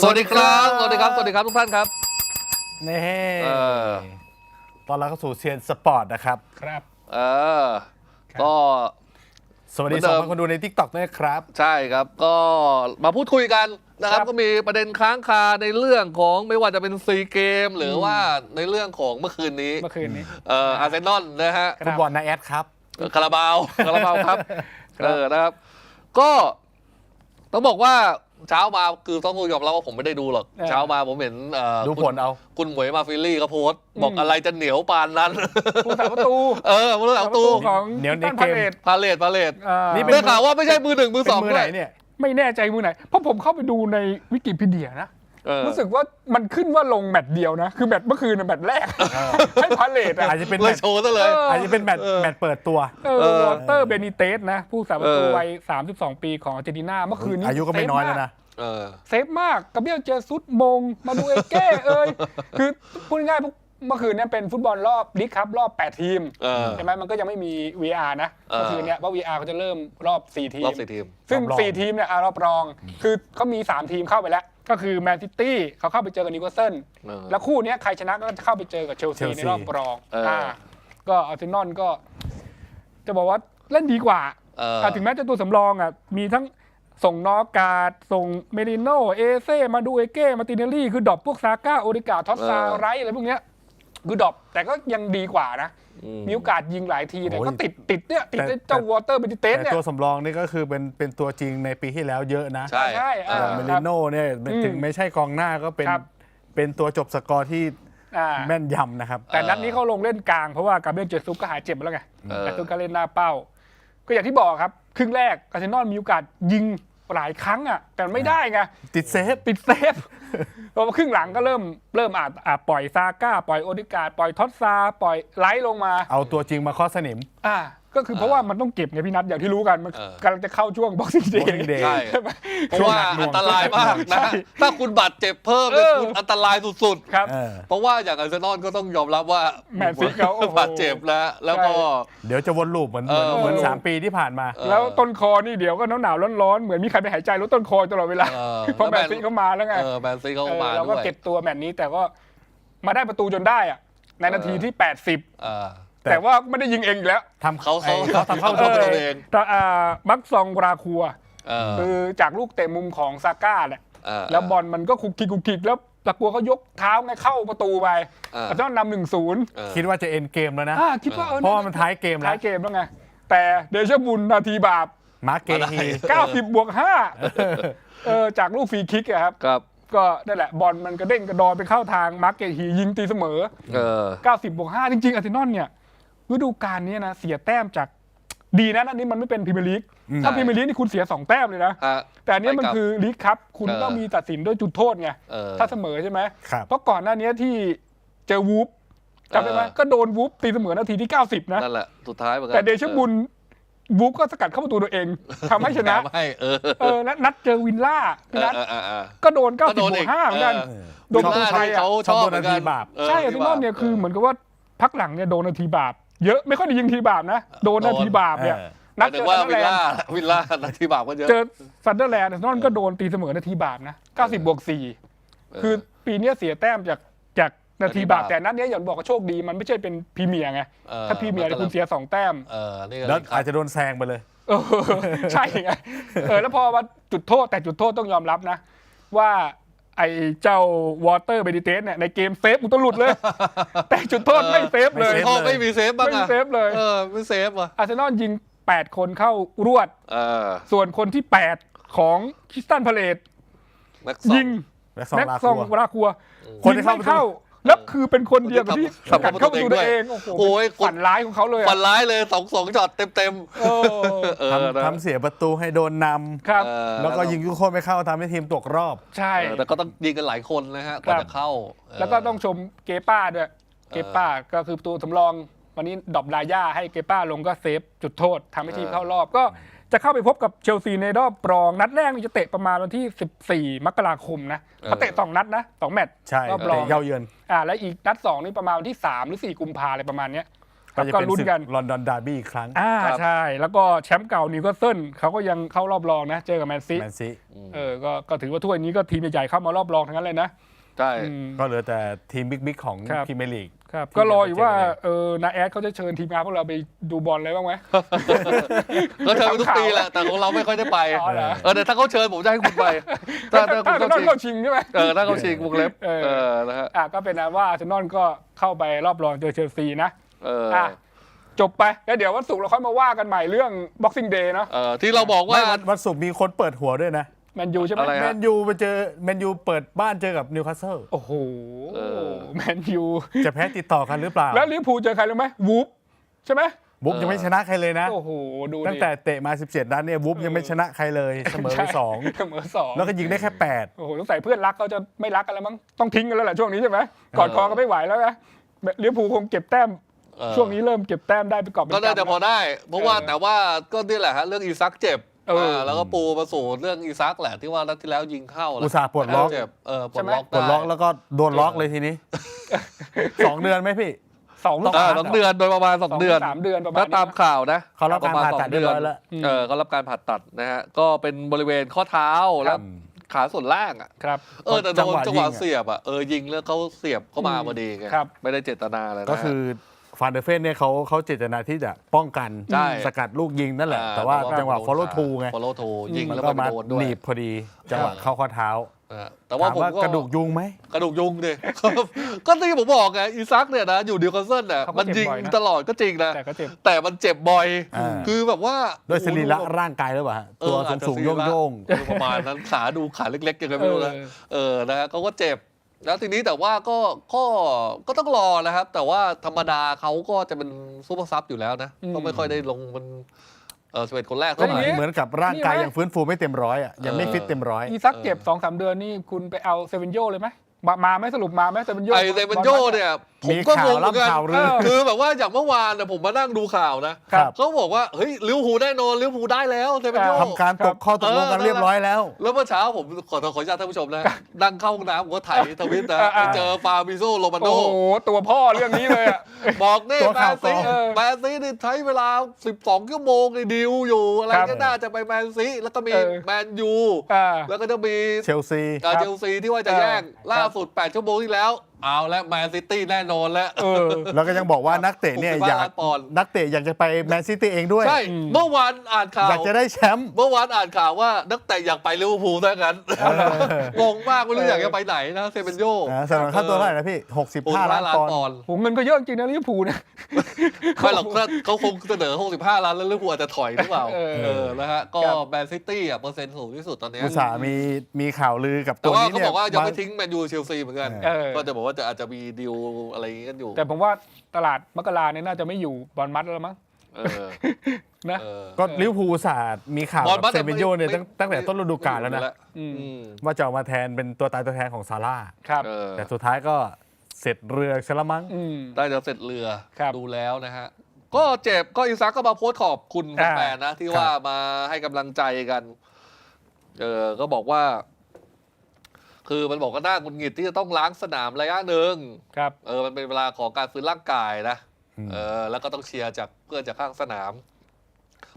สวัสดีครับ สวัสดีครับ สวัสดีครับทุกท่านครับ นี่เออ ตอนเราเข้าสู่เซียนสปอร์ตนะครับ ครับ เออ ก็ สวัสดีเหมืสอนองเดิมพันคนดูใน t ิ k t o k ด้วยครับ ใช่ครับ ก็มาพูดคุยกันนะครับ ครับ ก็มีประเด็นค้างคาในเรื่องของไม่ว่าจะเป็นซีเกม หรือว่าในเรื่องของเมื่อคืนนี้ เมื่อคืนนี้ เอ่ออาร์เซนอลนะฮะ ครับ ฟุตบอลนาแอดครับ คาราบาว คาราบาวครับครับเออ นะครับ ก็ต้องบอกว่า เช้ามาคือต้องยอมรับว่าผมไม่ได้ดูหรอก เช้ามาผมเห็นเอ่อดูผลเอา คุณหมวยมาฟิลลี่เขาโพสต์บอกอืมอะไรจะเหนียวปานนั้นผู้สาประตู เออผู้รักษาประตูของเหนียวในตั้นเกมพาเลตพาเลตพาเลตอ่านี่เป็นได้ข่าวว่าไม่ใช่มือหนึ่งมือเป็สองนมือด้ไหวนยเนี่ยไม่แน่ใจมือไหนเพราะผมเข้าไปดูในวิกิพีเดียนะเออ รู้สึกว่ามันขึ้นว่าลงแมตช์เดียวนะ คือแมตช์เมื่อคืนน่ะแมตช์แรก ให้พาเลตอะอาจจะเป็นเลแมยตช์โชว์ซะเลย เออ อาจจะเป็นแมตช์เออ แมตช์เปิดตัว เอเอออวอเตอร์เบนิเตสนะ ผู้สาประตูเออ วัย 32 ปีของอาร์เจนตินาเมื่อคืนนี้อายุก็ไม่น้อยแล้วนะ เออ เซฟมากกาเบียลเจซุสมง มาดูเอเก้เอ้ย คือพูดง่ายๆพวกเมื่อคืนเนี้เป็นฟุตบอลรอบลีกครับรอบ 8 ทีมเออใช่ไหมมันก็ยังไม่มี VR นะเออ เมื่อคืนเนี้ยเพราะ VR เขาจะเริ่มรอบ 4 ทีมรอบสี่ทีม ซึ่ง รอบรอง 4 ทีมเนี่ยอะรอบรอง คือเขามี 3 ทีมเข้าไปแล้ว ก็คือแมนซิตี้เขาเข้าไปเจอกับนิวคาสเซิลเออ แล้วคู่เนี้ยใครชนะก็จะเข้าไปเจอกับเชลซีเชลซีในรอบรองเอออ่่าก็อาร์เซนอลก็ จะบอกว่าเล่นดีกว่าเอออะถึงแม้จะตัวสำรองอะมีทั้งส่งนอกการ์ดส่งเมริโนเอเซ่มาดูเอเก้มาติเนลลี่ คือดรอปพวกซาก้าโอริกาท็อปซาไรท์อะไรพวกเนี้ยคือดรอปแต่ก็ยังดีกว่านะอื มมีโอกาสยิงหลายทีแต่โอ้ยก็ติดติดเนี่ยติดแต่ไอ้เจ้าแต่วอเตอร์เบนิเตสแต่เนี่ยตัวสำรองนี่ก็คือเป็นเป็นตัวจริงในปีที่แล้วเยอะนะ ใช่ใช่เออ่าอเมลิโน่เนี่ยเป็นอืมถึงไม่ใช่กองหน้าก็เป็นครับเป็นตัวจบสกอร์ที่อ่าแม่นยำนะครับ แต่นัดนี้เขาลงเล่นกลางเพราะว่ากาเบรียลเจซุสก็หายเจ็บมาแล้วไงเออแต่ตุนก็เล่นหน้าเป้า ก็อย่างที่บอกครับ ครึ่งแรกอาร์เซนอลมีโอกาสยิง หลายครั้งอะแต่ไม่ได้ไงติดเซฟปิดเซฟพอมาครึ่งหลังก็เริ่มเริ่มอาจอาจปล่อยซาก้า ปล่อยโอดิการ์ดปล่อยท็อตซา ปล่อยไลท์ลงมา เอาตัวจริงมาเคอสนิม อ่า ก็คือเพราะว่ามันต้องเก็บไงพี่นัทอย่างที่รู้กันมันเออ กำลังจะเข้าช่วงบ็อกซิ่งเด Boxing Day ใช่ ใช่ไหม เพราะว่าอันตรายมากนะ ใช่ถ้าคุณบาดเจ็บเพิ่มเนี่ยเออ คุณอันตรายสุดครับ เออๆ เพราะว่าอย่างอาร์เซนอลก็ต้องยอมรับว่าแมนซีเขาโอ้โห บาดเจ็บแล้วแล้วก็ใช่เดี๋ยวจะวนลูปเหมือนเอเหมือนอเหมือนวนลูปสามปีที่ผ่านมา เออ แล้วต้นคอนี่เดี๋ยวก็หนาวหนาวๆร้อนๆเหมือนมีใครไปหายใจลดต้นคอตลอดเวลาเออเพราะแล้วแมแมนนซีเขามาแล้วไง เออแมนซีเขาเออมาเราก็ด้วย เก็บตัวแมตช์นี้แต่ก็มาได้ประตูจนได้อะในนาทีที่ 80 เออ แต่แต่ว่าไม่ได้ยิงเองอีกแล้วทำเขาเขาไอ้เขาทำเข้าเขาตัวตัวเองเองแต่อ่ามักซองราคัวเออคือจากลูกเตะมุมของซาก้าแหละเออแล้วบอลมันก็คุกคิกคุกคิกแล้วตะกัวเขายกเท้าไงเข้าประตูไปเอออาจจะนำหนึ่งศูนย์เออคิดว่าจะเอ็นเกมแล้วนะคิดว่าเออเพราะว่ามันท้ายเกมแล้ท้ายวเกมแล้วไง แต่เดชบุญนาทีบาปมาร์คเกฮี90บวก5เออจากลูกฟรีคิกอะครับครับก็นั่นแหละบอลมันกระเด้งกระดอนไปเข้าทางมาร์เกตฮียิงตีเสมอเออ90บวก5จริงๆอาร์เซนอลเนี่ย ฤดูกาลนี้นะเสียแต้มจากดีนะอันนี้มันไม่เป็นพรีเมียร์ลีกอืมถ้าพรีเมียร์ลีกนี่คุณเสีย2แต้มเลยนะฮะแต่อันเนี้ยมันไปกลับคือลีกครับ คุณเออต้องมีตัดสินด้วยจุดโทษไงเออถ้าเสมอใช่ไหมครับเพราะก่อนหน้านี้ที่เจอวูฟจำได้ไหมเออก็โดนวูฟตีเสมอนาทีที่ 90 นะนั่นแหละสุดท้ายเหมือนกัแต่เดชบุญวูฟก็สกัดเข้าประตูตัวเองทำให้ชนะแถมให้เออเออและนัดเจอวินล่าเออนัดเออเออเออก็โดนก็90โดบนวอีกก5เหมือนกันเออโดนประตูหน้าไทยที่อะเขาชอบเหมือนกันชอบโดนนาทีบาปใช่อาร์เซนอลเนี่ยคือเหมือนกับว่าพักหลังเนี่ยโดนนาทีบาป เยอะไม่ค่อยได้ยิงทีบาปนะ โดนนาทีบาปเนี่ยเออนัดแต่เจอว่าซันเดอวิร์ลแลนล่าด์วิลล่านาทีบาปก็เยอะเจอซันเดอร์แลนด์อาร์เซนอลก็โดนตีเสมอนาทีบาปนะ90บวก4คือปีเนี้ยเสียแต้มจากจากนาทีบาปนาทีบาปแต่นัดเนี้ยอย่างบอกว่าโชคดีมันไม่ใช่เป็นพรีเมียร์ไงเออถ้าพรีเมียร์เนี่ยคุณเสีย2แต้มเออนี่ก็แล้วครับอาจจะโดนแซงไปเลยเออใช่ไงเออแล้วพอมาจุดโทษแต่จุดโทษต้องยอมรับนะ ว่า ไอ้เจ้าวอเตอร์เบดิเตสเนี่ยในเกมเซฟอุตลุดเลย แต่จุดโทษไม่เซฟเลยไม่โอ้ไม่มีเซฟบ้างไม่อะเซฟเลยเออไม่เซฟว่ะอาร์เซนอลยิง 8 คนเข้ารวดเออส่วนคนที่ 8 ของคริสตันพาเลตแม็กซ์ยิงแม็กซองแม็กลาซองคัววราคัวคนยิที่งเข้า ไม่ประตูเข้าแล้วคือเป็นคนเดียวกับที่ทำกัดเข้าประตูตัวเองโอ้โอ้โหโหฝันร้ายของเขาเลยอะฝันร้ายเลยสองสองช็อตเต็มเต็มเออๆเออนะทำทำเสียประตูให้โดนนครับเออำแล้วก็ยิงลูกโทษไม่เข้าทำให้ทีมตกรอบ ใช่เออแต่ก็ต้องยิงกันหลายคนนะฮะกว่าจะเข้าเแล้วก็ต้องชมเกป้าด้วย เกป้าก็คือตัวสำรองวันนี้ดรอปลาย่าให้เกป้าลงก็เซฟจุดโทษทำให้ทีมเข้ารอบก็ จะเข้าไปพบกับเชลซีในรอบรองนัดแรกนี่จะเตะประมาณวันที่ 14 มกราคมนะเขาเตะ2นัดนะสองแมตช์ใช่รอบรองเตะเย้าเยือนอ่าแล้วอีกนัด2นี่ประมาณวันที่ 3 หรือ 4 กุมภาอะไรประมาณเนี้ยก็จะก็เป็นลุ้นศึกกันลอนดอนดาร์บี้อีกครั้งอ่าครับใช่ แล้วก็แชมป์เก่านิวคาสเซิลเขาก็ยังเข้ารอบรองนะ เจอกับแมนซีแมนซีเออก็ก็ถือว่าถ้วยนี้ก็ทีมใหญ่ๆเข้ามารอบรองทั้งนั้นเลยนะใช่อืมก็เหลือแต่ทีมบิ๊กๆของครับพรีเมียร์ลีก ครับที่ก็รออยู่ว่าจะมาเจอกันเออนาแอดเขาจะเชิญทีมงานพวกเราไปดูบอลอะไรบ้างไหมก็เชิญไปทุกปีแหละแต่ของเราไม่ค่อยได้ไปอ๋อเหรอเออแต่ถ้าเขาเชิญผมจะให้คุณไปถ้าถ้าคุถ้าณจะเข้าต้องชิงเข้าชิงใช่ไหมเออถ้าเขาชิงวงเล็บเออเออนะฮะอะก็เป็นอันว่าอาร์เซนอลก็เข้าไปรอบรองเจอเชลซีนะเอออะจบไปแล้วเดี๋ยววันศุกร์เราค่อยมาว่ากันใหม่เรื่อง Boxing Day เนาะเออที่เราบอกว่าไม่วันวันศุกร์มีคนเปิดหัวด้วยนะ แมนยูใช่ไหมอะไรแมฮะ นยูไปเจอแมนยูเปิดบ้านเจอกับนิวคาสเซิลโอ้โหเออ แมนยูจะแพ้ติดต่อกันหรือเปล่าแล้วลิเวอร์พูลเจอใครรู้ไหมวูฟใช่ไหมบุ๊กยังไม่ชนะใครเลยนะ โอ้โหดูดิตั้งแต่เตะมา 17นัดเนี่ยบุ๊กยังไม่ชนะใครเลยเสมอไปใช่สองเสมอสองแล้วก็ยิงได้แค่ 8 โอ้โหต้องใส่เพื่อนรักเขาจะไม่รักกันแล้วมั้งต้องทิ้งกันแล้วแหละช่วงนี้ใช่ไหมกอดคอกันไม่ไหวแล้วนะลิเวอร์พูลคงเก็บแต้ม เออช่วงนี้เริ่มเก็บแต้มได้ไปนกอบเป็นก็น่าจะกำพอได้ เพราะว่าเออแต่ว่าก็นี่แหละฮะเรื่องอีซักเจ็บ เอออ่าแล้วก็ปูมาสู่เรื่องอีซักแหละที่ว่านัดที่แล้วยิงเข้าแล้วอุตส่าห์ปลดล็อก เจ็บเออปลใช่ดไหมล็อกกดล็อกได้แล้วก็โดนล็อกเลยทีนี้ สองเดือนไหมพี่ สองเออสองเดือนโดยประมาณสองเดือน สามเดือนประมาณถ้าตามนี้นะข่าวนะเขารับการปะมณผ่าตัดสงเรียบร้อยแล้ว เออเขารับการผ่าตัดนะฮะก็เป็นบริเวณข้อเท้าแล้วขาส่วนล่างอะ ครับ เออแต่โดจังนหวะจังหวะยิงอะ เสียบอะเออยิงแล้วเขาเสียบเข้ามาอืมพอดีไงครับ ไม่ได้เจตนาเลยนะก็คือ ฟานเดอร์เฟนเนี่ยเขาเขาเจตนาที่จะป้องกันใช่ สกัดลูกยิงนั่นแหละอ่แต่ว่าจังหวะ follow through ไง follow through ยิงมันแล้วก็มันมาโดนด้วยหนีบพอดี จังหวะเข้าข้อเท้านะฮะแต่ว่าถามผมว่าก็กระดูกยุงไหม กระดูกยุงดิ ก็ที่ผมบอกไงอีซักเนี่ยนะอยู่ดิวคาสเซิลเนี่ยเขาก็มันเจ็บยิงบ่อยนะ ตลอดก็จริงนะ แต่ก็เจ็บ แต่มันเจ็บบ่อย อ่า คือแบบว่าด้วยสรีระโอ้โหร่างกายหรือเปล่าฮะเอตัวออาจจะสูงสรีๆระโย่งเออประมาณนั้นขาดูขาเล็กๆยังไงไม่รู้นะเออเออนะฮะเขาก็เจ็บ แล้วทีนี้แต่ว่าก็ก็ก็ต้องรอนะครับ แต่ว่าธรรมดาเขาก็จะเป็นซูเปอร์ซับอยู่แล้วนะอืมก็ไม่ค่อยได้ลงมันเออสเปนคนแรกๆก็เท่าไหเหมืร่อนเหมือนกับร่างกายนี่ไหมยังฟื้นฟูไม่เต็มร้อยอะยังไม่เออฟิตเต็มร้อยอีซักเก็บสองสามเดือนนี่คุณไปเอาเซเวนโยเลยไหมมามาไหมสรุปมาไหมเซเวนโยไอเซเวนโยเนี่ย ผมมีก็ข่างวงเหมือนกันล่ำข่าวลือคือแบบว่าอย่างเมื่อวานเนี่ยผมมานั่งดูข่าวนะครับเขาบอกว่าเฮ้ยลิเวอร์พูลได้นอนลิเวอร์พูลได้แล้วเซเวนโยทำการตกข้อตกลงกันเรียบร้อยแล้ว แล้วเมื่อเช้าผมขอขออนุญาตท่านผู้ชมนะนั่งเข้าห้องน้ำผมก็ถ่ายทวิตนะอ่าไปเจอฟาบิโซโรมาโนโอ้โหตัวพ่อเรื่องนี้เลยอะบอกนี่ตัวแมข่าวนซีกองเออแมนซีนี่ใช้เวลา 12ชั่วโมงในดิวอยู่อะไรครับก็น่าจะไปแมนซีแล้วก็มีเออแมนยูอ่าแล้วก็จะมีเชลซีอ่าครับเชลซีที่ว่าจะเออแย่งครับล่าสุด 8 ชั่วโมงที่แล้ว เอาแล้วแมนซิตี้แน่นอนแล้ว เออ แล้วก็ยังบอกว่านักเตะเนี่ย65อยากล้านปอนด์ นักเตะอยากจะไปแมนซิตี้เองด้วย ใช่อืมเมื่อวานอ่านข่าว อยากจะได้แชมป์ เมื่อวานอ่านข่าวว่านักเตะอยากไปลิเวอร์พูลซะงั้นงงมากไม่รู้อยากจะไปไหนนะเซเปนโยอ่าสำหรับค่าตัวเท่าไหร่นะพี่ 65ล้านปอนด์อนด์โหเงินก็เยอะจริงนะลิเวอร์พูลเนี่ยไม่หรอกถ้าเขาคงเสนอ 65 ล้านแล้วลิเวอร์พูลอาจจะถอยหรือเปล่า เออ เออ นะฮะ ก็ครับแมนซิตี้อะเปอร์เซ็นต์สูงที่สุดตอนเนี้ยอุตส่าห์มีมีข่าวลือกับแต่ตัวว่านี้เขาเนี่ยบอกว่ายังบไม่ทิ้งแมนยูเชลซีเหมือนกัน เออ ก็จะบอกว่าจะอาจจะมีดีลอะไรอย่างงี้กันอยู่แต่ผมว่าตลาดมกราเนี่ยน่าจะไม่อยู่บอลมัดแล้วมั้งเออนะ เออ ก็ลิเวอร์พูลอุตส่าห์มีข่าวบอลมักัดบเซเบนโยเนี่ยไม่ตั้งตั้งแต่ต้นฤดูกาลแล้วนะ อืม อืมว่าจะเอามาแทนเป็นตัวตายตัวแทนของซาร่าครับ เออแต่สุดท้ายก็เสร็จเรือชละมั้ง อืม ได้จะเสร็จเรือครับ ดูแล้วนะฮะ ก็เจ็บก็อิซักก็มาโพสต์ขอบคุณอ่าแฟนๆนะ ที่ครับว่ามาให้กำลังใจกัน เออก็บอกว่า คือมันบอกว่าน่าหงุดหงิดที่จะต้องล้างสนามระยะหนึ่งครับ เออมันเป็นเวลาของการฟื้นร่างกายนะอืมเออแล้วก็ต้องเชียร์จากเพื่อนจากข้างสนาม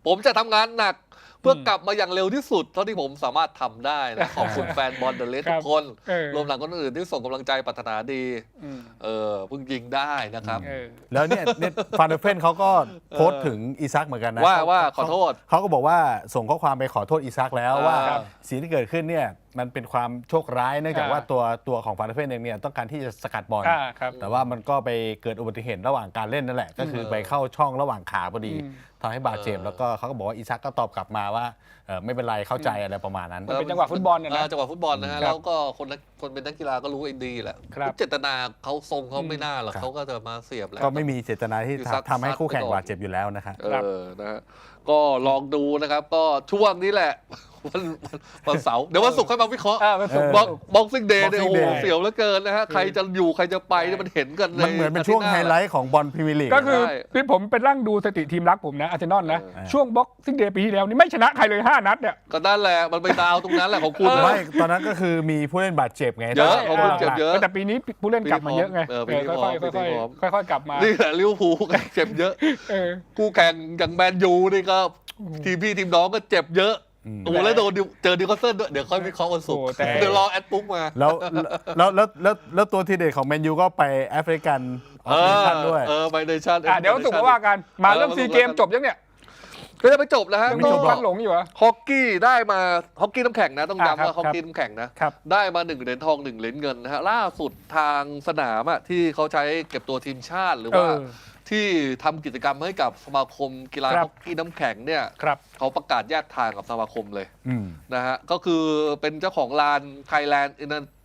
ผมจะทำงานหนักเพื่อกลับมาอย่างเร็วที่สุด เท่าที่ผมสามารถทำได้นะขอบคุณแฟนบอลเดอะเลสครัทุบกคน เออรวมถึงคนอื่นที่ส่งกำลังใจปรารถนาดี อืมเออเพิ่งยิงได้นะครับ เออ แล้วเนี่ยเนี่ยฟานเดอร์เฟนเขาก็โพสต์ถึงอีซักเหมือนกันนะว่าเขว่าขอโทษ เขาก็บอกว่าส่งข้อความไปขอโทษอีซักแล้วอ่าว่า ครับ สิ่งที่เกิดขึ้นเนี่ย มันเป็นความโชคร้ายเนื่องจากอ่าว่าตัวตัวของฟานเดอร์เฟนเองเนี่ยต้องการที่จะสกัดบอลอ่าครับ แต่ว่ามันก็ไปเกิดอุบัติเหตุระหว่างการเล่นนั่นแหละ ก็คือไปเข้าช่องระหว่างขาพอดีอืมทำให้บาดเจ็บเออแล้วก็เขาก็บอกว่าอีซักก็ตอบกลับมาว่าเออไม่เป็นไรเข้าใจอะไรประมาณนั้น มันเป็นจังหวะฟุตบอลน่ะนะาจังหวะฟุตบอลนะฮะครับแล้วก็คนนักคนเป็นนักกีฬาก็รู้เองดีแหละครับ เจตนาเขาทรงเขาไม่น่าหรอกครับ เขาก็จะมาเสียบแหละ ก็ไม่มีเจตนาที่อีซัก ทำให้คู่แข่งซัดไปก่อนบาดเจ็บอยู่แล้วนะครับ เออนะฮะก็ลองดูนะครับ ก็ช่วงนี้แหละ วันวันวันเสาร์เดี๋ยววันศุกร์ค่อยมาวิเคราะห์อ่ามันสุก เออบ็อกบ็อกซิ่งเดย์เนี่ย Boxing โอ้โห Day เสียวเหลือเกินนะฮะ ใครจะอยู่ใครจะไปเนี่ยมันเห็นกันในมันเหมือนเป็นช่วงาไฮทิตย์ไลท์ของบอลพรีเมียร์ลีก ก็คือใช่ที่ผมไปนั่งดูสถิติทีมรักผมนะอาร์เซนอลนะ เออ ช่วงบ็อกซิ่งเดย์ปีที่แล้วนี่ไม่ชนะใครเลย 5 นัดเนี่ย ก็นั่นแหละ มันไปดาวตรงนั้นแหละของคุณไม่ ตอนนั้นก็คือมีผู้เล่นบาดเจ็บไงเยอะตนของนั้นคุณ เจ็บเยอะแต่ปีนี้ผู้เล่นกลับมาเยอะไงเออปีนี้ค่อยพร้อมๆค่ปีนี้พร้อมอยๆค่อยๆกลับมานี่แหละลิเวอร์พูลก็เจ็บเยอะ เออ คู่แข่งอย่างแมนยูนี่ก็ ทีมพี่ทีมน้องก็เจ็บเยอะอืม โอ้โหแล้วโดนดิวเจอดิวคาสเซิลด้วยเดี๋ยวค่อยวิเคราะห์วันศุกร์โอ้แต่ เดี๋ยวรอแอดปุ๊กมา แล้วแล้วแล้วแล้วแล้วตัวทีเด็ดของแมนยูก็ไปแอฟริกันออฟริกันด้วย เออไปเนชั่นอะเดี๋ยวสุกร์มาว่ากันมาเรื่องซีเกมจบยังเนี่ยก็จะไปจบแล้วฮะยังไม่ก็จบหรพัอกนหลงอยู่เหรอ ฮอกกี้ได้มาฮอกกี้น้ำแข็งนะต้องอ่าย้ำว่าครับฮอกกี้น้ำแข็งนะครับ ได้มาหนึ่งเหรียญทองหนึ่งเหรียญเงินนะฮะล่าสุดทางสนามอะที่เขาใช้เก็บตัวทีมชาติหรือว่าเออ ที่ทำกิจกรรมให้กับสมาคมกีฬาครับฮอกกี้น้ำแข็งเนี่ยครับเขาประกาศแยกทางกับสมาคมเลยอืมนะฮะก็คือเป็นเจ้าของลาน Thailand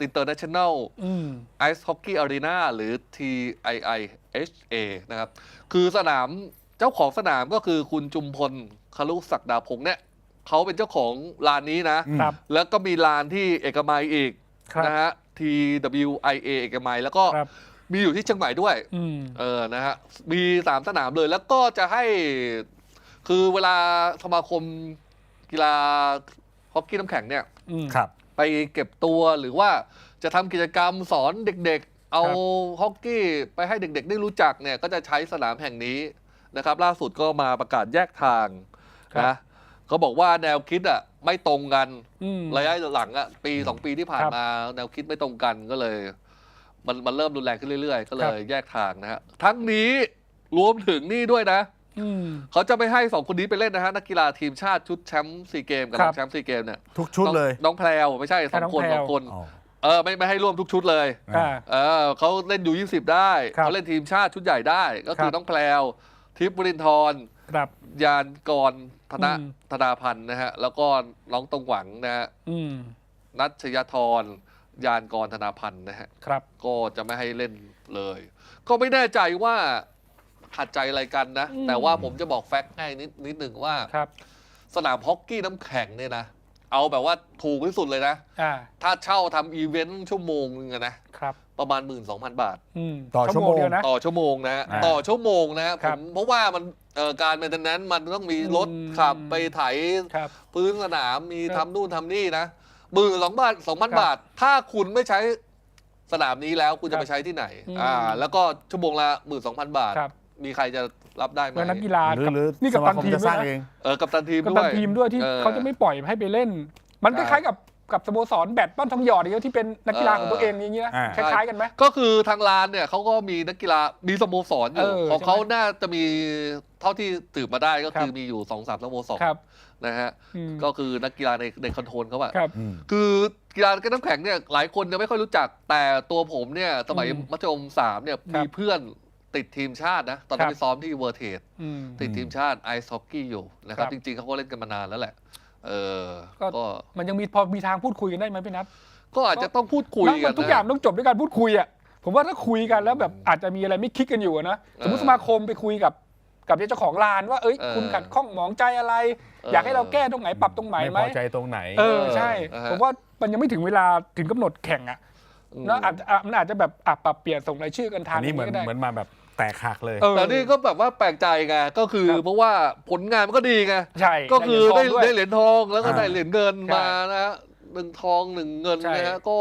International อืม Ice Hockey Arena หรือ TIIHA นะครับ คือสนามเจ้าของสนามก็คือคุณจุมพลคลุศักดาพงษ์เนี่ยเขาเป็นเจ้าของลานนี้นะอืมครับ แล้วก็มีลานที่เอกมัยอีกครับนะฮะ TWIA เอกมัยแล้วก็ครับ มีอยู่ที่เชียงใหม่ด้วยอืม เออนะฮะมีสามสนามเลย แล้วก็จะให้ คือเวลาสมาคมกีฬาฮอกกี้น้ำแข็งเนี่ย อืม ครับ ไปเก็บตัวหรือว่าจะทำกิจกรรมสอนเด็กๆ เอาครับ ฮอกกี้ไปให้เด็กๆ ได้รู้จักเนี่ยก็จะใช้สนามแห่งนี้นะครับ ล่าสุดก็มาประกาศแยกทางนะเขาบอกว่าแนวคิดอะไม่ตรงกันอืม ระยะหลังอะปีสองปีที่ผ่านครับ มาแนวคิดไม่ตรงกันก็เลย มันมันเริ่มรุนแรงขึ้นเรื่อยๆ ก็เลครับยแยกทางนะฮะทั้งนี้รวมถึงนี่ด้วยนะอืมเขาจะไม่ให้สองคนนี้ไปเล่นนะฮะนักกีฬาทีมชาติชุดแชมป์ซีเกมกับครัรบองแชมป์ซีเกมเนี่ยทุกชุดเลย น้องน้องแพรวไม่ใช่สองคนน้สอองงแพรวคนอ๋อเออไม่ไม่ให้ร่วมทุกชุดเลยอ่าเออเขาเล่นอยู่ 20 ได้ครับเขาเล่นทีมชาติชุดใหญ่ได้ ก็คืครัอบน้องแพรวทิพย์บรินทร์ครับยานกรธนอืมธนาพันธ์นะฮะแล้วก็น้องตรงหวังนะฮะอืมนัชยธร ยานกรธนาพันธ์นะฮะครับ ก็จะไม่ให้เล่นเลย ก็ไม่แน่ใจว่าขัดใจอะไรกันนะ อืม แต่ว่าผมจะบอกแฟกต์ให้นิดนิดหนึ่งว่า ครับสนามฮอกกี้น้ำแข็งเนี่ยนะ เอาแบบว่าถูกที่สุดเลยนะ อ่าถ้าเช่าทำอีเวนต์ชั่วโมงนึงอะนะ ครับ ประมาณ 1 2 0 0 0 บาท อืมต่อชั่วโมง เดียวนะ ต่อชั่วโมงนะฮะอ่า ต่อชั่วโมงนะฮะคผรับมเพราะว่ามันเอ่อการเป็นนั้นมันต้องมีรถอืม ขับไปไถ ครับ พื้นสนามมีครัทำบนู่นทำนี่นะ หมื่นสองบาทสองพันครับบาท ถ้าคุณไม่ใช้สนามนี้แล้วคุณครัจะบไปใช้ที่ไหนอืมอ่า แล้วก็ชั่วโมงละหมื่นสองพันบาท ครับ มีใครจะรับได้ไหมแล้วนักกีฬาหรือกับหรือนี่สกับมาตันคมทีมจะด้สวยร้างนะเอง เออกับตันทีมกับด้ตัวนย ทีมด้วยที่เออ เขาจะไม่ปล่อยให้ไปเล่น มันคเออล้ายๆกับ กับสโมสรแบดบ้านทองหยอดอย่างเงี้ยที่เป็นนักกีฬาของตัวเองอย่างเงี้ยนะอ่า คล้ายๆกันไหม ก็คือทางลานเนี่ยเขาก็มีนักกีฬามีสโมสรอยู่เออของใช่ไหมเขาน่าจะมีเท่าที่สืบมาได้ก็คือครับ มีอยู่สองสามสโมสรครับนะฮะอืมก็คือนักกีฬาในในคอนโทรลเขาอะ ครับ อืม คือกีฬาเก็ตน้ำแข็งเนี่ยหลายคนยังไม่ค่อยรู้จักแต่ตัวผมเนี่ยสมัยอืมมัธยมสามเนี่ยครัมีบเพื่อนติดทีมชาตินะ ตอนนั้ครันบ ไปซ้อมที่เวอร์เทสอืม ติดทีมชาติไอซ์ฮอกกี้อยู่นะครับ ครับ จริงๆเขาก็เล่นกันมานานแล้วแหละ เออ ก็ ก็ มันยังมีพอมีทางพูดคุยกันได้ไหมพี่นัท ก็อาจจะต้องพูดคุยแล้วกัมันนทุกอย่างนะ ต้องจบด้วยการพูดคุยอะผมว่าถ้าคุยกันแล้วแบบอาจจะมีอะไรไม่คลิกกันอยู่อะนะสมมติเออสมาคมไปคุยกับ กับเจ้าของลานว่าเอ้ยเออคุณขัดข้องหมองใจอะไรเออออยากให้เราแก้ตรงไหนปรับตรงไหนไม่ไหมพอใจตรงไหน เออใช่ เออฮะ ผมว่ามันยังไม่ถึงเวลาถึงกำหนดแข่งอะอืมแล้วอาจจะอะมันอาจจะแบบอะปรับเปลี่ยนส่งรายชื่อกันทาอังนนี้เหมือนก็ได้ เหมือนมาแบบ แตกหักเลย เออ แต่นี่ก็แบบว่าแปลกใจไงก็คือครับ เพราะว่าผลงานมันก็ดีไง ใช่ก็คือได้เหรียญทงด้วยได้เหรียญทองแล้วก็อ่าได้เหรียญเงินใช่มานะฮะหนึ่งทองหนึ่งเงินใช่นะฮะก็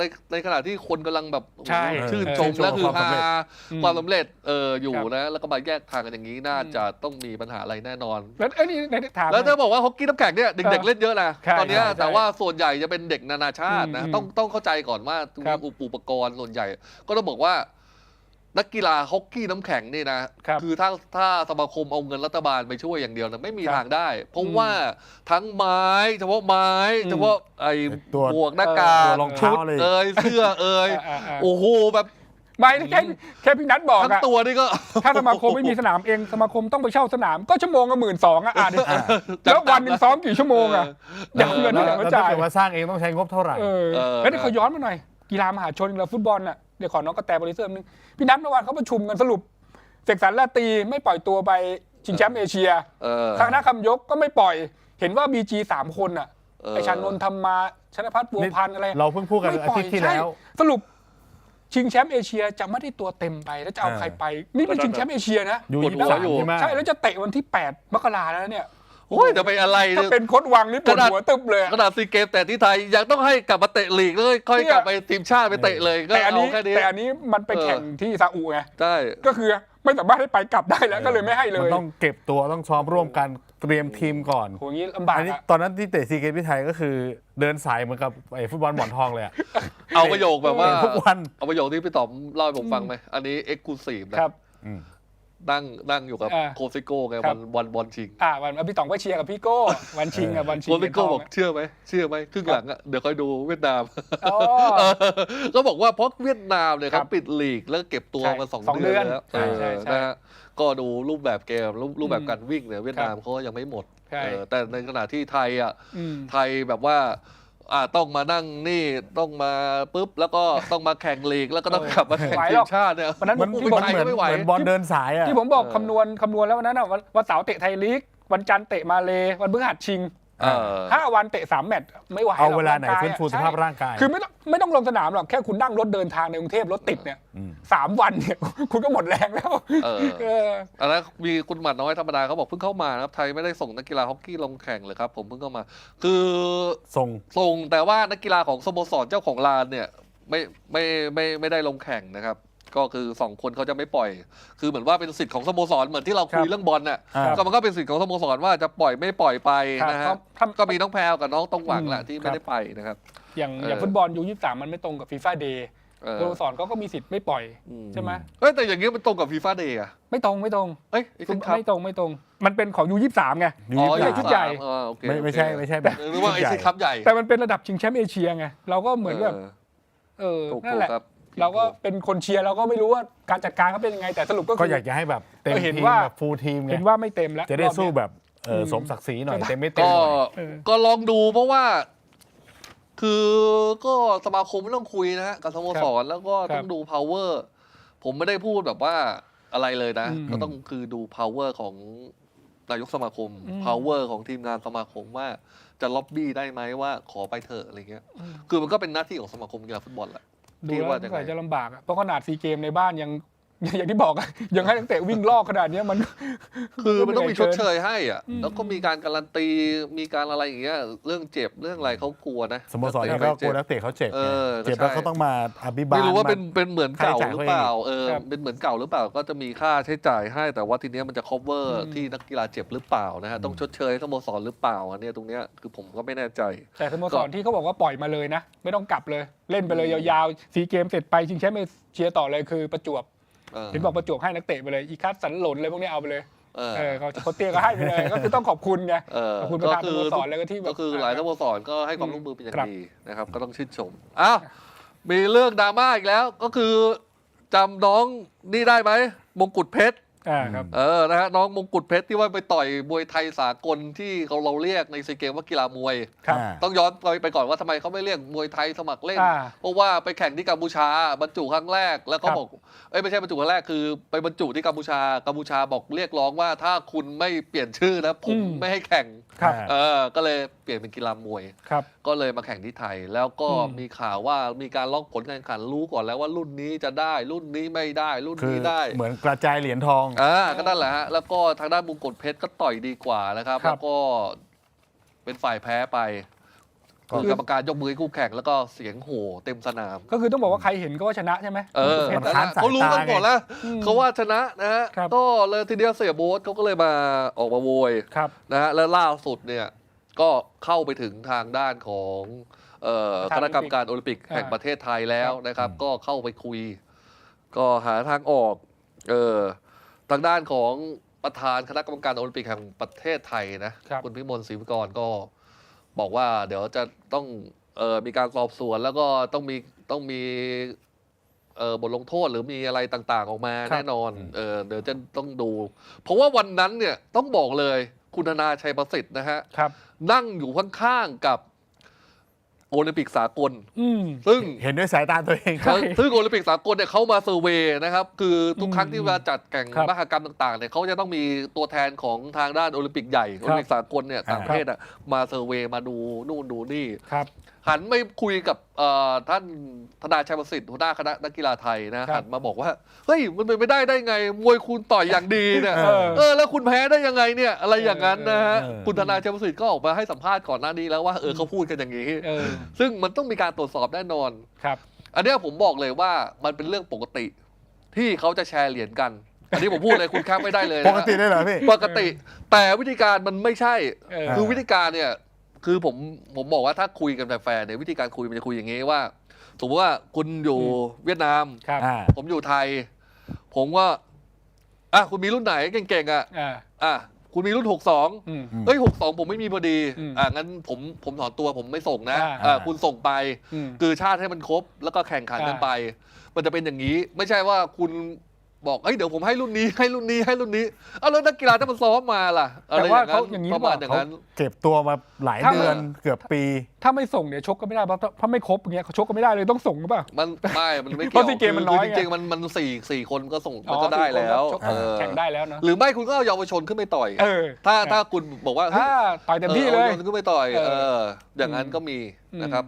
ในในขณะที่คนกำลังแบบใช่โอ้โหชื่นเออชมชื่นชมและคือความฮาสำเร็จอืมความสำเร็จเอออยู่ครับนะ แล้วก็มาแยกทางกันอย่างนี้น่าจะต้องมีปัญหาอะไรแน่นอน แล้วเอ้ยนี่ในถาม แล้วหน่จะอยบอกว่าฮอกกี้น้ำแข็งเนี่ยเด็ก ๆ เล่นเยอะนะใช่ตอนเนี้ยใช่แต่ว่าส่วนใหญ่จะเป็นเด็กนานาชาตินะอืมต้องต้องเข้าใจก่อนว่าครับอุปกรณ์ส่วนใหญ่ ก็ต้องบอกว่า นักกีฬาฮอกกี้น้ำแข็งนี่นะครับอถ้าถ้าสมาคมเอาเงินรัฐบาลไปช่วยอย่างเดียวนะไม่มีครับทางได้ เพราะอืมว่าทั้งไม้ เฉพาะไม้อืมเฉพาะไอ้ตัวหมวกหน้ากาตักวรองเท้าชุดอะไรเอ่ยเสื้อเอ่ยอ่าอ่าโอ้โหแบบไม่แค่แค่พี่นัทบอกทั้งอะตัวนี่ก็ถ้าสมาคมไม่มีสนามเองสมาคมต้องไปเช่าสนามก็ชั่วโมงละหมื่นสองอะอะดิแล้ววันหนึ่งซ้อมกี่ชั่วโมงอะเอออยากเงินแล้ที่วไหนมาแล้วถ้าจ่ายเกิดว่าสร้างเองต้องใช้งบเท่าไหร่เออเออแล้วเดี๋ยวขอย้อนมาหน่อยกีฬามหาชนกับฟุตบอลน่ะ เดี๋ยวขอน้องกระแตบริเซอร์นึงพี่นัทเมื่อวานเขาประชุมกันสรุปเสกสรรลาตรีไม่ปล่อยตัวไปชิงแชมป์เอเชียเออ คณะคำยกก็ไม่ปล่อย เห็นว่าบีจีสามคนน่ะเออ ไอชานนท์ทำมาชนพัฒน์บัวพันธ์อะไรเราเพิ่งพูดกันไม่อาปล่ทิตย์ที่แล้ว ใช่สรุปชิงแชมป์เอเชียจะไม่ได้ตัวเต็มไปแล้วจะเอาเออใครไป นี่เป็นชิงแชมป์เอเชียนะ อยู่ปวดยี่หัสิบวสามอยู่ใช่ไหมใช่แล้วจะเตะวันที่ 8 มกราแล้วเนี่ย โอ้ยเดี๋ยวไปอะไรถ้าเนี่ยเป็นโค้ดวังนี่ปวดหัวตึบเลยอะขนาดซีเกมแต่ที่ไทยยังต้องให้กลับมาเตะลีกเลยค่อยเนี่ยกลับไปทีมชาติไปเตะเลยก็แต่อันเอานี้แค่นี้แต่อันนี้มันไปเออแข่งที่ซาอุไงใช่ก็คือไม่สามารถให้ไปกลับได้แล้วก็เลยไม่ให้เลมันยต้องเก็บตัวต้องซ้อมร่วมกันเตรียมทีมก่อนโหอย่างนี้ลำบากอันนี้อะตอนนั้นที่เตะซีเกมที่ไทยก็คือเดินสายเหมือนกับไอ้ฟุตบอลหมอนทองเลยอะเอาประโยคแบบว่าเตะทุกวันเอาประโยคที่พี่ต๋อมเล่าให้ผมฟังไหมอันนี้เอ็กซ์คลูซีฟนะครับอืม นั่งนั่งอยู่กับอ่าโคซิโก้ไงครัวับ นวันบอลชิงอ่าวันพี่ต๋องก็เชียร์กับพี่โก้วันชิงอะวันชิงโคซิโก้เหรียญทงบอกเชื่อไหมเชื่อไหมครึ่งหลังอะเดี๋ยวค่อยดูเวียดนาม อ๋อ ก็บอกว่าเพราะเวียดนามเนี่ยครัเขาบปิดลีกแล้วเก็บตัวใช่มาสองสองเดือนเดือนแล้วใช่ใช่เออใช่นะฮะก็ดูรูปแบบเกมรูปรูปแบบอืมการวิ่งเนี่ยเวียดนามครับเขายังไม่หมดใช่ เออแต่ในขณะที่ไทยอะอืม ไทยแบบว่า อ่าต้องมานั่งนี่ต้องมาปุ๊บ แล้วก็ต้องมาแข่งลีกแล้วก็ต้องเออกลับมาแข่งไหวทีหรอมกชาติเนี่ยวันนั้นมันที่มันผมเหมือนไม่ไหวเหมือนบอลเดินสายอะที่ผมบอกเออคำนวณคำนวณแล้ววันนั้นอะวันวันเสาร์เตะไทยลีกวันจันทร์เตะมาเลวันพฤหัสชิง เออ ห้าวันเตะสามแมตช์ไม่ไหวเอารกเวลาไหนร่งกยฟื้นฟูสภาพร่างกาย คือไม่ต้องไม่ต้องลงสนามหรอกแค่คุณนั่งรถเดินทางในกรุงเทพรถติดเนี่ยอืมสามวันเนี่ยคุณก็หมดแรงแล้วเออเอออันนั้นมีคุณหมัดน้อยธรรมดาเขาบอกเพิ่งเข้ามานะครับไทยไม่ได้ส่งนักกีฬาฮอกกี้ลงแข่งเลยครับ ผมเพิ่งเข้ามา คือส่งส่งแต่ว่านักกีฬาของสโมสรเจ้าของลานเนี่ย ไม่ไม่ไม่ไม่ได้ลงแข่งนะครับ ก็คือสองคนเขาจะไม่ปล่อย คือเหมือนว่าเป็นสิทธิ์ของสโมสรเหมือนที่เราคุยครับเรื่องบอลน่ะอ่าก็มันก็เป็นสิทธิ์ของสโมสรว่าจะปล่อยไม่ปล่อยไปครับนะฮะเขาทำก็มีน้องแพรวกับน้องต้องหวังแหละอืมที่คไม่รับได้ไปนะครับอย่างเอออย่างฟุตบอลยูยี่สามมันไม่ตรงกับฟีฟ่าเดย์เออสโมสรเขาก็มีสิทธิ์ไม่ปล่อยอืใช่ไหมเอ้ยแต่อย่างนี้มันตรงกับฟีฟ่าเดย์อะไม่ตรงไม่ตรงเอ้ยไอ้ขึ้นครับไม่ตรงไม่ตรง มันเป็นของยูยี่สามไงยูอ๋อยี่ชุสิบดใหญ่สามอ๋อโอเคไม่ไม่ใช่โอเคไม่ใช่แบบหรือว่าไอ้สิคัพใหญ่แต่มันเป็นระดับชิงแชมป์เอเชียไงเราก็เหมือนแบบเออเออถูกนั่นแหละถูกครับ เราก็เป็นคนเชียร์เราก็ไม่รู้ว่าการจัดการเขาเป็นยังไงแต่สรุปก็ก็คืออยากจะให้แบบเต็มเออเห็นทีมว่า แบบฟูลทีมไงเห็นว่าไม่เต็มแล้วจะได้รอบสู้เนี้ย แบบเอออมสมศักดิ์ศรีหน่อยใช่ปะเต็มไม่เต็มก็หน่อย เออ ก็ลองดูเพราะว่า คือก็สมาคมไม่ต้องคุยนะฮะกับสโมสรแล้วก็ครับต้องดู power ผมไม่ได้พูดแบบว่าอะไรเลยนะ อืมก็ต้องคือดู power ของนายกสมาคม อืม power ของทีมงานสมาคมว่าจะล็อบบี้ได้ไหมว่าขอไปเถอะอะไรเงี้ย คือมันก็เป็นหน้าที่ของสมาคมกีฬาฟุตบอลแหละ ดูแล้วว่าสจะงสัยจะลำบากอะเพราะขนาดซีเกมในบ้านยัง อย่างที่บอกอะยังให้นักเตะวิ่งลอกขนาดเนี้ยมัน คือมันต้องมีชดเชยยให้อะอืมแล้วก็มีการการันตี มีการอะไรอย่างเงี้ย เรื่องเจ็บ เรื่องอะไรเขากลัวนะ สโมสรนี่ก็กลัวนักเตะเขาเจ็บเอไงอเจ็บแล้วใช่เขาต้องมาอภิบาล ไม่รู้ว่ามาเป็นเป็นเหมือนเก่าค่าใช้จ่ายหรือเปล่า เออครับเป็นเหมือนเก่าหรือเปล่า ก็จะมีค่าใช้จ่ายให้ แต่ว่าทีเนี้ยมันจะ cover อืมที่นักกีฬาเจ็บหรือเปล่านะฮะ ต้องชดเชยให้สโมสรหรือเปล่าอันเนี้ยตรงเนี้ยคือผมก็ไม่แน่ใจ แต่สโมสรที่เขาบอกว่าปล่อยมาเลยนะ ไม่ต้องกลับเลย เล่นไปเลยยาวๆซีเกมเสร็จไปชิงแชมป์เอเชียต่อเลยคือประจวบ เออเห็นบอกประจวบให้นักเตะไปเลย อีคัสสันหล่นเลยพวกนี้เอาไปเลยเออเออเขาโคชเตี้ยก็ให้ไปเลยก็คือต้องขอบคุณไงเออขอบคุณประธานก็สโมสรเลยก็ที่แบบก็คือหลายสโมสรก็ให้ความอืมร่วมมือเป็นอย่างครับดีนะครับก็ต้องชื่นชมอ้าวมีเรื่องดราม่าอีกแล้วก็คือจำน้องนี่ได้ไหมมงกุฎเพชร อ่าครับ เออนะฮะน้องมงกุฎเพชรที่ว่าไปต่อยมวยไทยสากลที่เขาเราเรียกในซีเกมว่ากีฬามวย ครับอ่าต้องย้อนไปไปก่อนว่าทำไมเขาไม่เรียกมวยไทยสมัครเล่น อ่าเพราะว่าไปแข่งที่กัมพูชาบรรจุครั้งแรกแล้วเขาครับ บอกเอ้ยไม่ใช่บรรจุครั้งแรกคือ ไปบรรจุที่กัมพูชากัมพูชาบอกเรียกร้องว่าถ้าคุณไม่เปลี่ยนชื่อนะผมอืมไม่ให้แข่ง ครับ เออก็เลยเปลี่ยนเป็นกีฬามวย ครับ ก็เลยมาแข่งที่ไทย แล้วก็อืมมีข่าวว่ามีการล็อกผลการแข่งขันรู้ก่อนแล้วว่ารุ่นนี้จะได้ รุ่นนี้ไม่ได้ รุ่นคือนี้ได้ เหมือนกระจายเหรียญทอง อ่าก็นั่นแหละฮะ แล้วก็ทางด้านมงกุฎเพชรก็ต่อยดีกว่านะครับ ครับ แล้วก็เป็นฝ่ายแพ้ไป ก็คือกรรมการยกมือให้คู่แข่งแล้วก็เสียงโห่เต็มสนาม ก็คือต้องบอกว่าใครเห็นก็ว่าชนะใช่ไหมเออมันนั่นค้านแหละสายเขารู้กันตาไงหมดแล้วอืมเขาว่าชนะนะฮะครับก็เลยทีเดียวเสียโบ๊ทเขาก็เลยมาออกมาโวยครับนะฮะแล้วล่าสุดเนี่ยก็เข้าไปถึงทางด้านของเอ่อปคระธานณะกรรมการโอลิมปิกอ่าแห่งประเทศไทยแล้วนะครับอืมก็เข้าไปคุย ก็หาทางออกเออทางด้านของประธานคณะกรรมการโอลิมปิกแห่งประเทศไทยนะครับณพิมลศรีวิกรก็ บอกว่าเดี๋ยวจะต้องเออมีการสอบสวนแล้วก็ต้องมีต้องมีเออบทลงโทษหรือมีอะไรต่างๆ ออกมาครับแน่นอนเออเดี๋ยวจะต้องดู เพราะว่าวันนั้นเนี่ยต้องบอกเลยคุณธนาชัยประสิทธิ์นะฮะครับนั่งอยู่ข้างๆกับ โอลิมปิกสากล อืม ซึ่งเห็นด้วยสายตาตัวเองใช่ซึ่งโอลิมปิกสากลเนี่ยเขามาเซอร์เวย์นะครับ คือทุกครั้งที่อืมมาจัดแข่งครับมหกรรมต่างๆเนี่ยเขาจะต้องมีตัวแทนของทางด้านโอลิมปิกใหญ่โอลิมปิกสากลเนี่ยครับต่างประเทศอะมาเซอร์เวย์มาดูนู่นดูนี่ ครับ หันไปคุยกับเอ่อท่านธนาชัยประสิทธิ์หัวหน้าคณะนักกีฬาไทยนะครับหันมาบอกว่า เฮ้ย มันเป็นไปได้ได้ไง มวยคุณต่อยอย่างดีเนี่ยเออเออแล้วคุณแพ้ได้ยังไงเนี่ย อะไรอย่างนั้นนะฮะเออคุณธนาชัยประสิทธิ์ก็ออกมาให้สัมภาษณ์ก่อนหน้านี้แล้วว่าเออเขาพูดกันอย่างนี้เออซึ่งมันต้องมีการตรวจสอบแน่นอนครับ อันเนี้ยผมบอกเลยว่ามันเป็นเรื่องปกติ ที่เขาจะแชร์เหรียญกันอันนี้ผมพูดเลยคุณแคปไม่ได้เลยนะปกติได้เหรอพี่ปกติ แต่วิธีการมันไม่ใช่เออคือวิธีการเนี่ย คือผมผมบอกว่าถ้าคุยกันแบบแฟร์เนี่ยวิธีการคุยมันจะคุยอย่างนี้ว่าสมมติว่าคุณอยู่เวียดนาม ครับอ่า ผมอยู่ไทย ผมว่าอะคุณมีรุ่นไหนเก่งๆอะอ่าอะคุณมีรุ่น 62อืมอืมเฮ้ย62 ผมไม่มีพอดีอืมอะงั้นผมผมถอนตัวผมไม่ส่งนะอ่า อะคุณส่งไป อืม คือชาติให้มันครบ แล้วก็แข่งขันกันอ่าไป มันจะเป็นอย่างนี้ ไม่ใช่ว่าคุณ บอกเอ้ยเดี๋ยวผมให้รุ่นนี้ให้รุ่นนี้ให้รุ่นนี้เอาแล้วนักกีฬาถ้ามันซ้อมมาล่ะอะไรแต่อว่าย่างเขานั้นอย่างนี้ประมาณหรืออเปล่าย่างนั้น เก็บตัวมาหลายถ้า เดือนเกือบปี ถ้าไม่ส่งเนี่ยชกก็ไม่ได้เพราะถ้าไม่ครบอย่างเงี้ยเขาชกก็ไม่ได้เลยต้องส่งหรือเปล่า มันไม่มันไม่เพเกี่ยราะวซีเกมมันน้อยคือจริงไงๆมันมันสี่สี่คนก็ส่งมันก็ได้แล้วชกเออแข่งได้แล้วเนาะหรือไม่คุณก็เอาเยาวชนขึ้นไปต่อย เออถ้าถ้าคุณบอกว่าเฮ้ยถ้าต่อยเต็มที่เลยอออาเยาวชนขึ้นไปต่อยเออเออ อย่างนั้นก็มีอืม นะครับ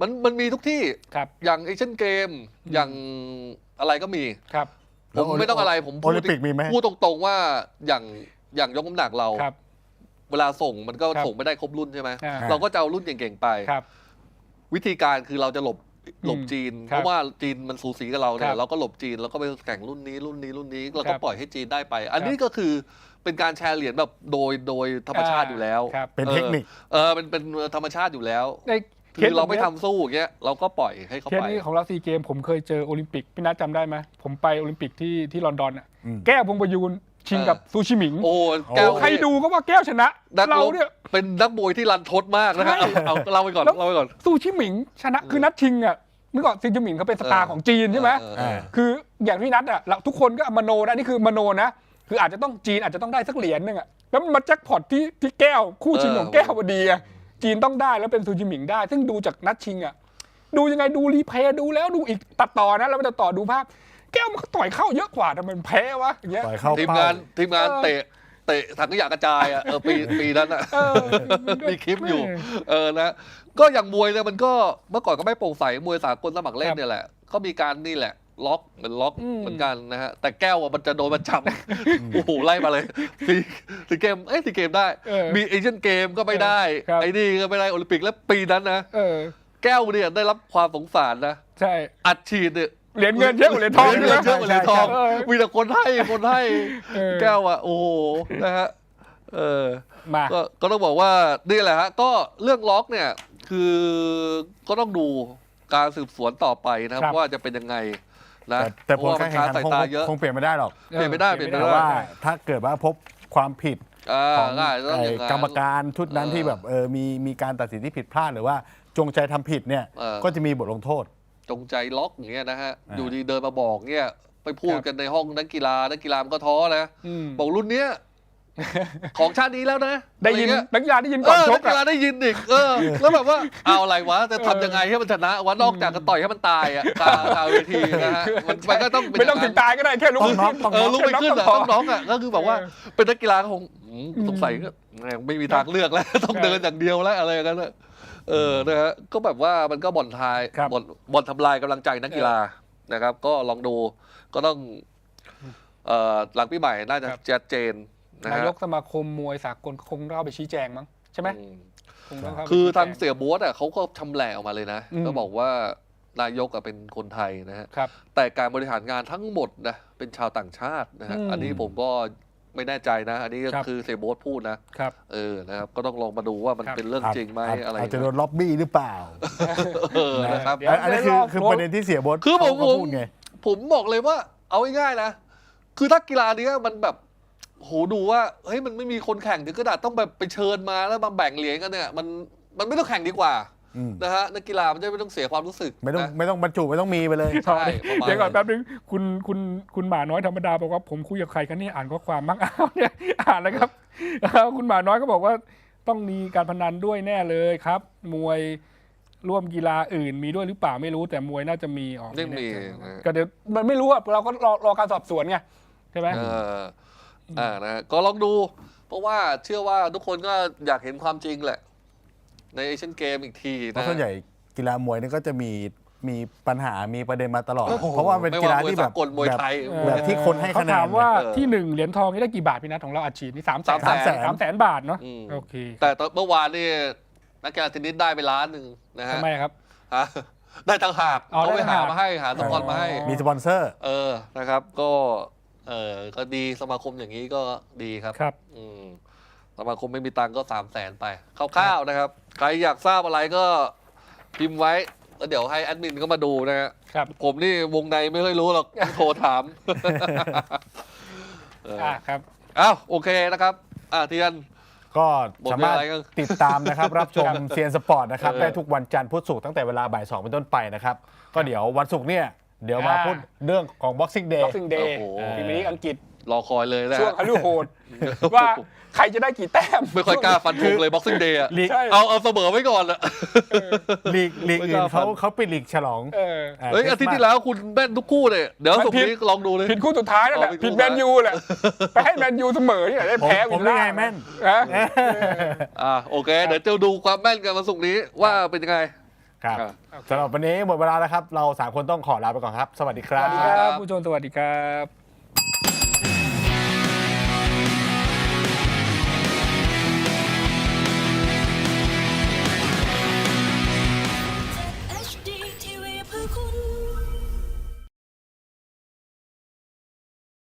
มันมันมีทุกที่ครับ อย่างเอเชียนเกมอืมอย่างอะไรก็มี ครับ ผมแล้วไม่ต้องอะไรผมโอลิมปิกมีไหม พูดตรงๆว่าอย่างอย่างยกน้ำหนักเรา ครับ เวลาส่งมันก็ครับส่งไม่ได้ครบรุ่นใช่ไหมอ่า เราก็จะเอารุ่นเก่งๆไป ครับ วิธีการคือเราจะหลบหลบอืมจีน ครับเพราะว่าจีนมันสูสีกับเราเนี่ครัยบเราก็หลบจีนแล้วก็ไปแข่งรุ่นนี้รุ่นนี้รุ่นนี้เราครัก็บปล่อยให้จีนได้ไป อันครับนี้ก็คือเป็นการแชร์เหรียญแบบโดยโดยธรรมชาติอยู่แล้วครับ เป็นเทคนิค เออเป็นเป็นธรรมชาติอยู่แล้ว ในเคคืสอเราไม่ทำสู้อย่างเงี้ยเราก็ปล่อยให้เขาเคสไปนี้ของเราซีเกม ผมเคยเจอโอลิมปิกพี่นัทจำได้ไหมผมไปโอลิมปิกที่ที่ลอนดอนอะอืม แก้วพงประยูนชิงกับซูชิหมิงโอ้แก้วใครดูก็ว่าแก้วชนะ นักเรารบเนี่ยเป็นนักมวยที่รันทดมากนะฮะใช่ เอาเอาเล่าไปก่อนแล้วเล่าไปก่อน ซูชิหมิงชนะคือนัดชิงอะเมื่อก่อนซูชิหมิงเขาเป็นสตาร์ของจีนใช่ไหมเออเออเออ คืออย่างที่นัดอะเราทุกคนก็มโนนะนี่คือมโนนะ คืออาจจะต้องจีนอาจจะต้องได้สักเหรียญหนึงอะแล้วมันมาแจ็คพอตที่ที่แก้วคู่ชิงของแก้วพอดีอะ จีนต้องได้แล้วเป็นซูจิหมิงได้ ซึ่งดูจากนัดชิงอะดูยังไงดูรีเพลย์ดูแล้วดูอีกตัดต่อนะแล้วไปตัดต่อดูภาพ แก้วมันก็ต่อยเข้าเยอะกว่าทำไมมันแพ้วะอย่างเงี้ยปล่อยเข้าทีมเป้างานทีมงานเออเตะเตะถังขยะกระจายอะเออปีปีนั้นอะเออ มีคลิปอยู่ เออนะ ก็อย่างมวยเนี่ยมันก็เมื่อก่อนก็ไม่โปร่งใสมวยสากลสมัครเล่นเนี่ยแหละ ก็มีการนี่แหละ ล็อกเหมือนล็อกอืมเหมือนกันนะฮะแต่แก้วอะมันจะโดนประจำโอ้โหไล่มาเลยสีสีเกมเอ้ยสีเกมได้ เออมีเอเชียนเกมก็ไม่ได้ครับ ไอ้นี่ก็ไม่ได้โอลิมปิกแล้วปีนั้นนะเออ แก้วเนี่ยได้รับความสงสารนะใช่ อัดฉีดเนี่ยเหรียญเงินเยอะกว่าเหรียญทองเหรียญใช่ไหมเงินเยอะกว่าเหรียญทองเออมีแต่คนให้คนให้เออ แก้วอะโอ้โหนะฮะเออ มา ก็ก็ต้องบอกว่านี่แหละฮะก็เรื่องล็อกเนี่ยคือก็ต้องดูการสืบสวนต่อไปนะครับครับ ว่าจะเป็นยังไง นะแต่แต่เพผลราะว่าการมันแข่งค้าขันสายคงตาเยอะคงเปลี่ยนไม่ได้หรอกเปลี่ยนไม่ได้เปลี่ยนไม่แต่ได้ว่าถ้าเกิดว่าพบความผิดอ่าของง่ายต้องไอ้อย่างนั้น กรรมการชุดนั้นเออที่แบบเออมีมีการตัดสินที่ผิดพลาดหรือว่าจงใจทำผิดเนี่ยเออ ก็จะมีบทลงโทษ จงใจล็อกอย่างเงี้ยนะฮะ อ่า อยู่ดีเดินมาบอกเนี่ย ไปพูดครับกันในห้องนักกีฬานักกีฬามันก็ท้อนะ อืม บอกรุ่นเนี้ย ของชาตินี้แล้วนะได้ยินอะรเงี้นักกีฬาได้ยินเอก่อนอชนักกกีฬาอะได้ยินอีกเออ แล้วแบบว่าเอาอะไรวะจะทำยังไงให้มันชนะวะนอกจากจะต่อยให้มันตายอะกลางกลางเวทีนะฮะมันมันก็ต้องเป็นไม่ต้องย่าถึงตายก็ได้แค่ลุกต้องน็อกต้องเออลุกไปขึ้นอะแค่ต้องน้องอะก็คือแบบว่าเออเป็นนักกีฬาคงอืมสงสัยก็แม่งไม่มีทางเลือกแล้ว ต้องใช่เดินอย่างเดียวแล้วอะไรอย่างเงี้ยนะเออนะฮะก็แบบว่ามันก็บ่อนทายครับบ่อนบ่อนทำลายกำลังใจนักกีฬานะครับ ก็ลองดูก็ต้องเอ่อหลังปีใหม่น่าจะครับชัดเจน นะนาฮะยกสมาคมมวยสากลคงเข้าไปชี้แจงมั้งใช่ไหมอืมคงต้องเข้าไปคือชี้แจทางเสียโบ๊ทอะเขาก็ชำแหละออกมาเลยนะ อืม ก็บอกว่านายกอะเป็นคนไทยนะฮะ ครับ แต่การบริหารงานทั้งหมดนะเป็นชาวต่างชาตินะฮะ อืมอันนี้ผมก็ไม่แน่ใจนะ อันนี้ก็ครับ คือเสียโบ๊ทพูดนะ ครับ เออ นะครับ ก็ต้องลองมาดูว่ามันครับ เป็นเรื่องจริงไหมอะไรอาจจะโดนล็อบบี้หรือเปล่าเออ นะครับ เดี๋ยว อันนี้คือคือประเด็นที่เสียบดคือผม เขาพูดไง ผมบอกเลยว่าเอาง่ายๆนะ คือถ้ากีฬาเนี้ยมันแบบ โหดูว่าเฮ้ยมันไม่มีคนแข่งถึงกระดาษต้องแบบไปเชิญมาแล้วมาแบ่งเหรียญกันเนี่ยมันมันไม่ต้องแข่งดีกว่าอืม นะฮะนักกีฬามันจะไม่ต้องเสียความรู้สึกไม่ต้องนะ ไม่ต้องบรรจุไม่ต้องมีไปเลย ใช่ประมาณเดี๋ยวก่อนนั้นแป๊บนึงคุณคุณคุณหมาน้อยธรรมดาบอกว่าผมคุยกับใครกันนี่อ่านข้อความมั้งอ้าวเนี่ยอ่านแล้วครับอ้าวคุณหมาน้อยก็บอกว่าต้องมีการพนันด้วยแน่เลยครับ มวยร่วมกีฬาอื่นมีด้วยหรือเปล่าไม่รู้แต่มวยน่าจะมีออกไม่มีแน่ใจนะก็เดี๋ยวมันไม่รู้อะเราก็รอรอการสอบสวนไงใช่ไหม เออ อ่านะฮะก็ลองดู เพราะว่าเชื่อว่าทุกคนก็อยากเห็นความจริงแหละ ในเอเชียนเกมอีกทีเพราะนะ ส่วนใหญ่กีฬามวยนี่ก็จะมีมีปัญหามีประเด็นมาตลอด โอ้โหเพราะว่าเป็นไม่กีฬาว่ามวยที่แบบสากลมวยแบบไทยแบบที่คนให้เขาคะแนน ถามว่าเออที่หนึ่งเหรียญทองนี่ได้กี่บาทพี่นัทของเราอัดฉีดนี่สามแสนสามแสน สามแสนบาทเนาะอืม โอเคแต่ตอนเมื่อวานนี่นักกีฬาเทนนิสได้ไปล้านหนึ่งนะฮะทำไมครับ ฮะได้ต่างหากอ๋อเขาไปได้ต่างหาหาก มาให้หาสปอนมาให้อ๋อมีสปอนเซอร์ เออนะครับ ก็ เออก็ดีสมาคมอย่างนี้ก็ดีครับ ครับ อืมสมาคมไม่มีตังค์ก็สามแสนไปคร่าวๆนะครับ ใครอยากทราบอะไรก็พิมพ์ไว้แล้วเดี๋ยวให้แอดมินก็มาดูนะฮะครับ ผมนี่วงในไม่ค่อยรู้หรอก โทรถามเอออ่าครับ อ้าวโอเคนะครับ อ่าเทียน ก็หมดสามารถเวลายังติดตามนะครับ รับชมเซียนสปอร์ตนะครับ เออ ได้ทุกวันจันทร์พุธศุกร์ตั้งแต่เวลาบ่ายสองเป็นต้นไปนะครับ ก็เดี๋ยววันศุกร์เนี่ย เดี๋ยวมาอ่า พูดเรื่องของ Boxing Day Boxing Day โอ้โห พรีเมียร์ลีกอังกฤษ รอคอยเลยนะช่วงฮะฮารุโหด ว่าใครจะได้กี่แต้ม ไม่ค่อยกล้าฟันธงเลย Boxing Day อะลีกใช่ เอาเอาเสมอไว้ก่อนอะ ลีกลีกไม่อื่กนล้าฟัเขานเขาปิดลีกฉลองเออาเฮ้ยคริสต์อาทิตย์ที่มาสแล้วคุณแม่นทุกคู่เลย เดี๋ยวมันสุกร์ผิด นี้ลองดูเลย ผิดคู่สุดท้ายนั่นแหละอ๋อผิผิดดคู่แมนยูแหละไปให้แมนยูเสมอที่ไหนได้ผมแพ้ผมวิลนี่ล่าไงแม่น นะ อ่าโอเค เดี๋ยวจะดูความแม่นกันวันศุกร์นี้ว่าเป็นยังไง ครับอ่าสำหรับวันนี้หมดเวลาแล้วครับ เราสามคนต้องขอลาไปก่อนครับ สวัสดีคสรัวัสดีบครับผู้ชมสวัสดีครับ